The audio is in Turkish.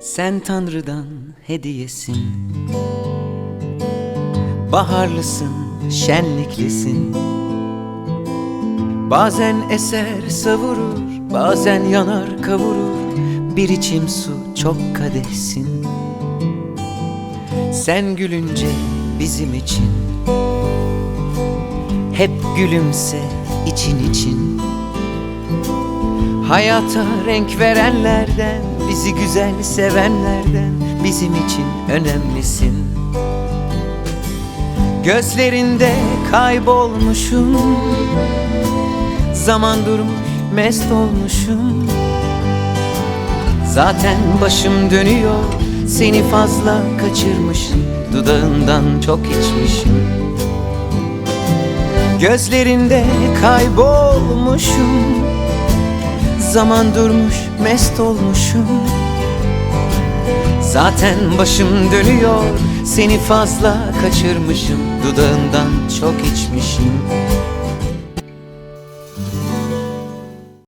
Sen Tanrı'dan hediyesin. Baharlısın, şenliklisin. Bazen eser savurur, bazen yanar kavurur. Bir içim su çok kadehsin. Sen gülünce bizim için. Hep gülümse için için Hayata renk verenlerden Bizi güzel sevenlerden Bizim için önemlisin. Gözlerinde kaybolmuşum Zaman durmuş mest olmuşum. Zaten başım dönüyor Seni fazla kaçırmışım Dudağından çok içmişim. Gözlerinde kaybolmuşum Zaman durmuş mest olmuşum. Zaten başım dönüyor Seni fazla kaçırmışım. Dudağından çok içmişim